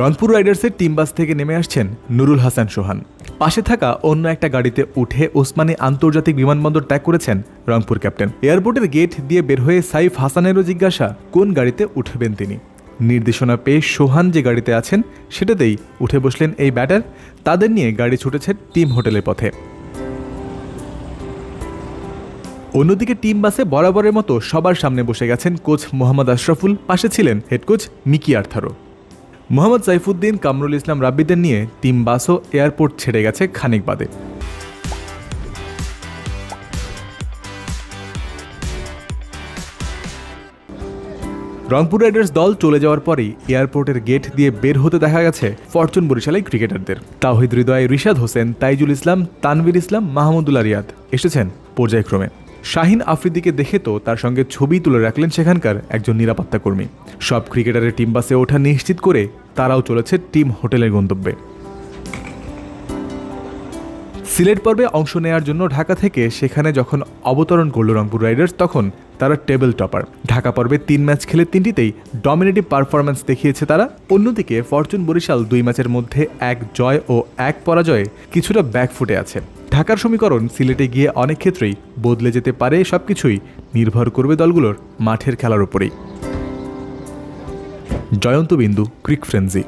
রংপুর রাইডার্সের team bus থেকে নেমে আসছেন নুরুল হাসান সোহান। পাশে থাকা অন্য একটা গাড়িতে উঠে ওসমানী আন্তর্জাতিক বিমানবন্দর ত্যাগ করেছেন রংপুর ক্যাপ্টেন। এয়ারপোর্টের গেট দিয়ে বের হয়ে সাইফ হাসানেরও জিজ্ঞাসা, কোন গাড়িতে উঠবেন তিনি? নির্দেশনা পেয়ে সোহান যে গাড়িতে আছেন, সেটাতেই উঠে বসলেন এই ব্যাটার। তাদের নিয়ে গাড়ি ছুটেছে টিম হোটেলের পথে। অন্যদিকে টিম বাসে বরাবরের মতো সবার সামনে বসে গেছেন কোচ মোহাম্মদ আশরাফুল, পাশে ছিলেন হেড কোচ মিকি আর্থারো। মোহাম্মদ সাইফুদ্দিন, কামরুল ইসলাম রাব্বিদের নিয়ে টিম বাসও এয়ারপোর্ট ছেড়ে গেছে খানিক বাদে। রংপুর রাইডার্স দল চলে যাওয়ার পরেই এয়ারপোর্টের গেট দিয়ে বের হতে দেখা গেছে ফরচুন বরিশালের ক্রিকেটারদের। তাহিদ হৃদয় রিশাদ হোসেন, তাইজুল ইসলাম, তানভীর ইসলাম মাহমুদুল্লাহ রিয়াদ এসেছেন পর্যায়ক্রমে। শাহিন আফ্রিদিকে দেখে তো তার সঙ্গে ছবি তুলে রাখলেন সেখানকার একজন নিরাপত্তা কর্মী সব ক্রিকেটারের টিম বাসে ওঠা নিশ্চিত করে তারাও চলেছে টিম হোটেলের গন্তব্যে। সিলেট পর্বে অংশ নেয়ার জন্য ঢাকা থেকে সেখানে যখন অবতরণ করল রংপুর রাইডার্স, তখন তারা টেবিল টপার। ঢাকা পর্বে তিন ম্যাচ খেলে তিনটিতেই ডমিনেটিভ পারফরম্যান্স দেখিয়েছে তারা। অন্যদিকে ফরচুন বরিশাল দুই ম্যাচের মধ্যে এক জয় ও এক পরাজয়ে কিছুটা ব্যাকফুটে আছে। ঢাকার সমীকরণ সিলেটে গিয়ে অনেক ক্ষেত্রেই বদলে যেতে পারে সবকিছুই। নির্ভর করবে দলগুলোর মাঠের খেলার উপরেই। জয়ন্ত বিন্দু, ক্রিক ফ্রেন্সি।